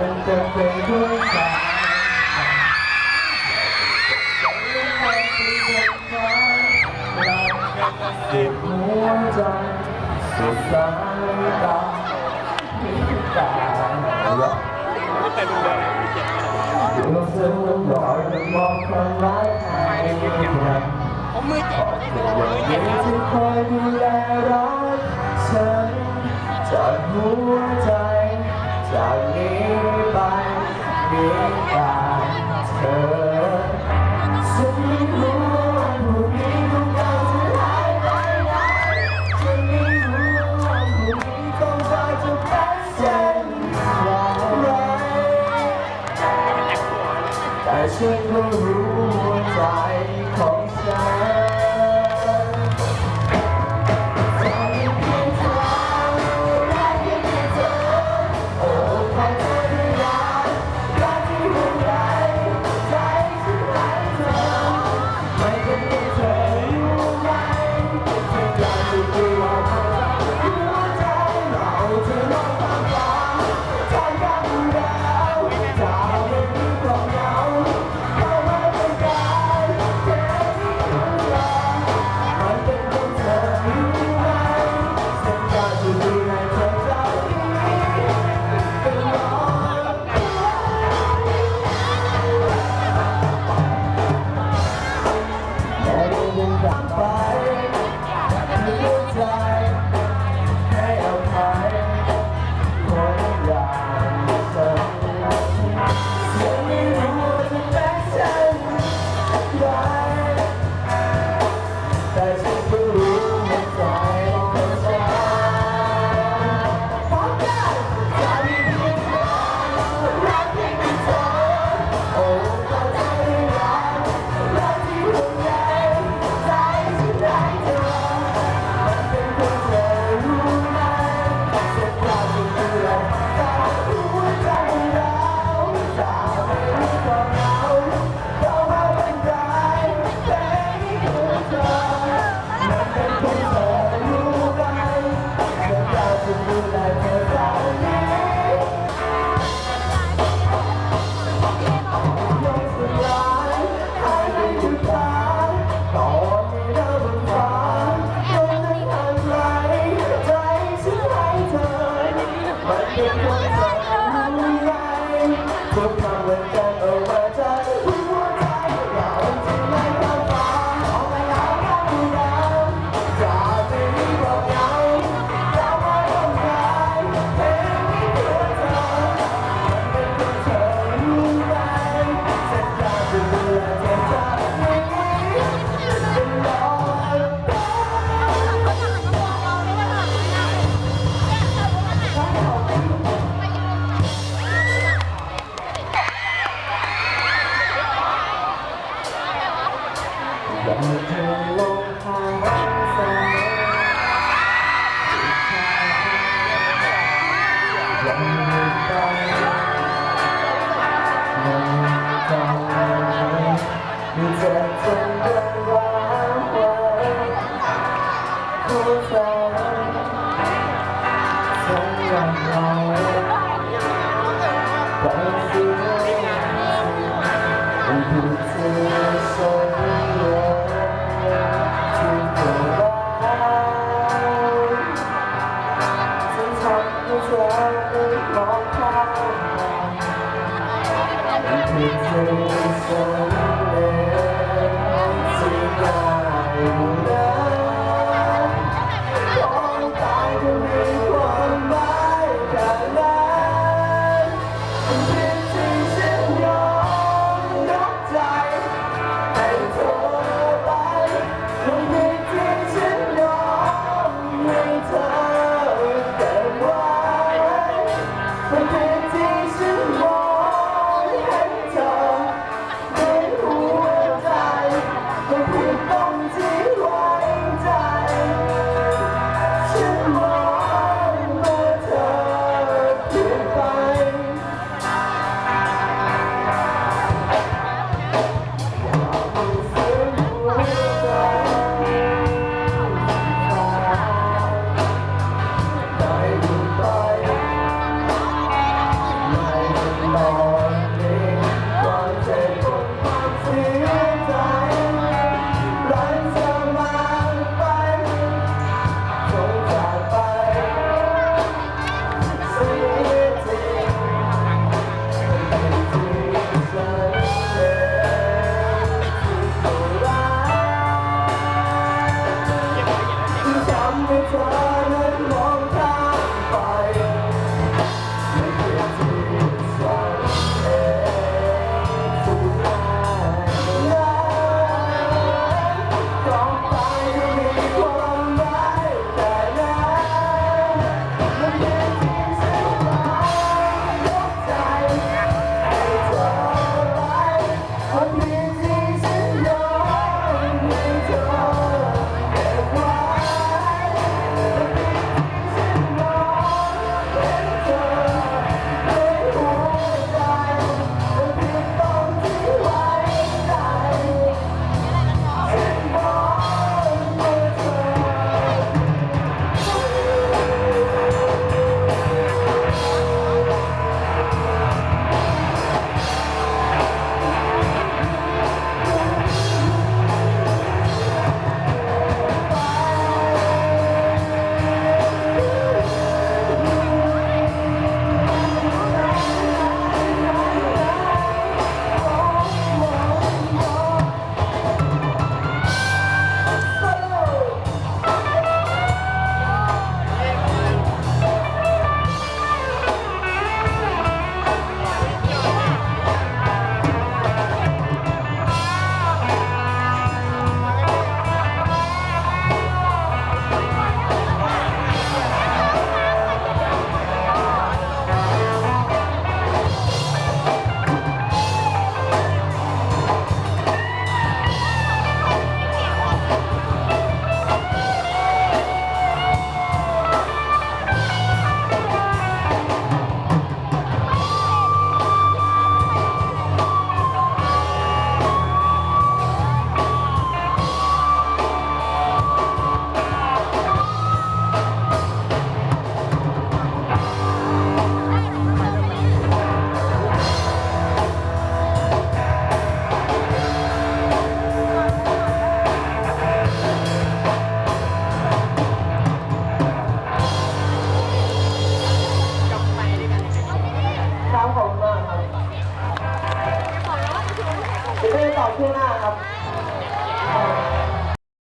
มันเต็มไปด้วยสายเจ็บหัวใจสุดสายตาตาดวงซึ้งลอยมองคนร้ายหายไปแล้วผมมือเจ็บมือเจ็บที่คอยดูแลรักฉันจากหัวใจ จากนี้ไปมีแต่เธอ